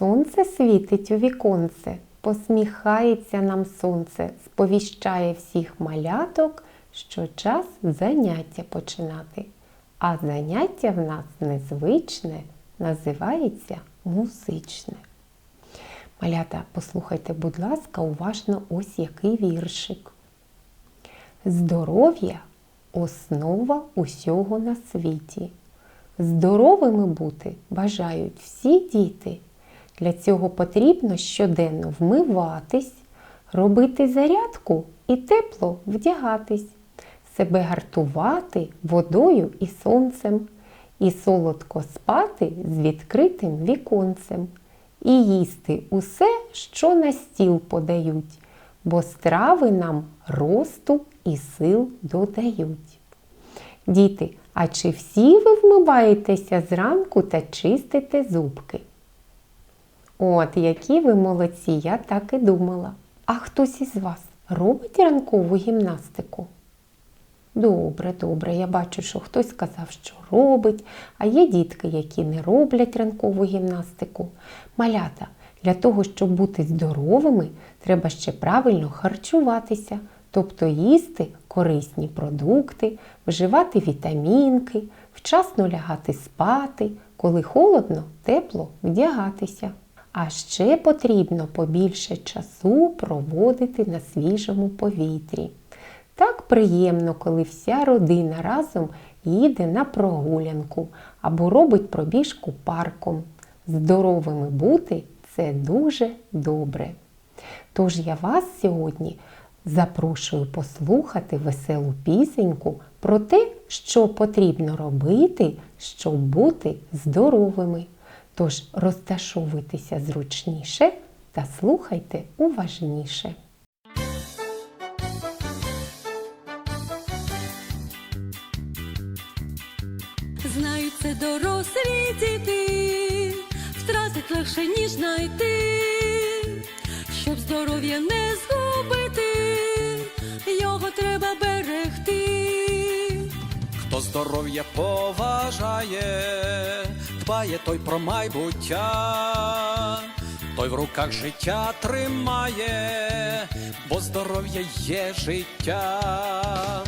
Сонце світить у віконце, посміхається нам сонце, сповіщає всіх маляток, що час заняття починати. А заняття в нас незвичне, називається музичне. Малята, послухайте, будь ласка, уважно ось який віршик. Здоров'я основа усього на світі. Здоровими бути бажають всі діти. Для цього потрібно щоденно вмиватись, робити зарядку і тепло вдягатись, себе гартувати водою і сонцем, і солодко спати з відкритим віконцем, і їсти усе, що на стіл подають, бо страви нам росту і сил додають. Діти, а чи всі ви вмиваєтеся зранку та чистите зубки? От, які ви молодці, я так і думала. А хтось із вас робить ранкову гімнастику? Добре, добре, я бачу, що хтось сказав, що робить, а є дітки, які не роблять ранкову гімнастику. Малята, для того, щоб бути здоровими, треба ще правильно харчуватися, тобто їсти корисні продукти, вживати вітамінки, вчасно лягати спати, коли холодно, тепло вдягатися. А ще потрібно побільше часу проводити на свіжому повітрі. Так приємно, коли вся родина разом їде на прогулянку або робить пробіжку парком. Здоровими бути це дуже добре. Тож я вас сьогодні запрошую послухати веселу пісеньку про те, що потрібно робити, щоб бути здоровими. Тож розташовуйтеся зручніше та слухайте уважніше. Знають це дорослі діти, втратить легше, ніж знайти, щоб здоров'я не згубити, його треба берегти. Хто здоров'я поважає, дбає той про майбуття, той в руках життя тримає, бо здоров'я є життя.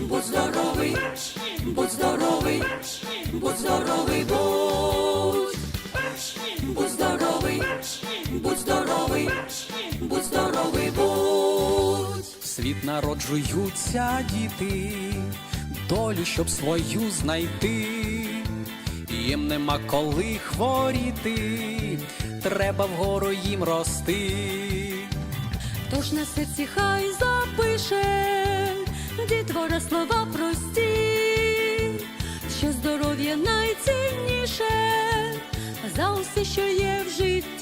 Будь здоровий, будь здоровий, будь здоровий, будь. Будь здоровий, будь здоровий, будь здоровий, будь. В світ народжуються діти, долю, щоб свою знайти. Їм нема коли хворіти, треба вгору їм рости. Тож на серці хай запише дітвора слова прості, що здоров'я найцінніше за усе, що є в житті.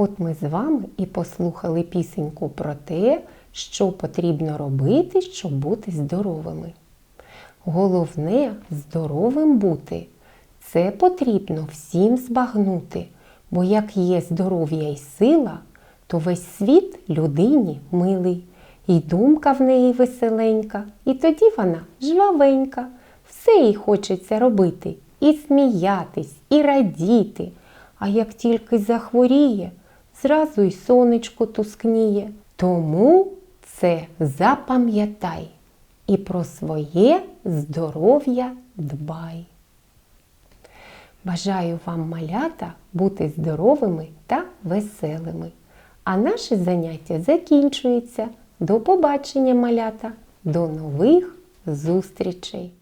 От ми з вами і послухали пісеньку про те, що потрібно робити, щоб бути здоровими. Головне здоровим бути. Це потрібно всім збагнути, бо як є здоров'я і сила, то весь світ людині милий, і думка в неї веселенька, і тоді вона жвавенька. Все їй хочеться робити, і сміятись, і радіти. А як тільки захворіє, зразу й сонечко тускніє. Тому це запам'ятай і про своє здоров'я дбай. Бажаю вам, малята, бути здоровими та веселими. А наше заняття закінчується. До побачення, малята! До нових зустрічей!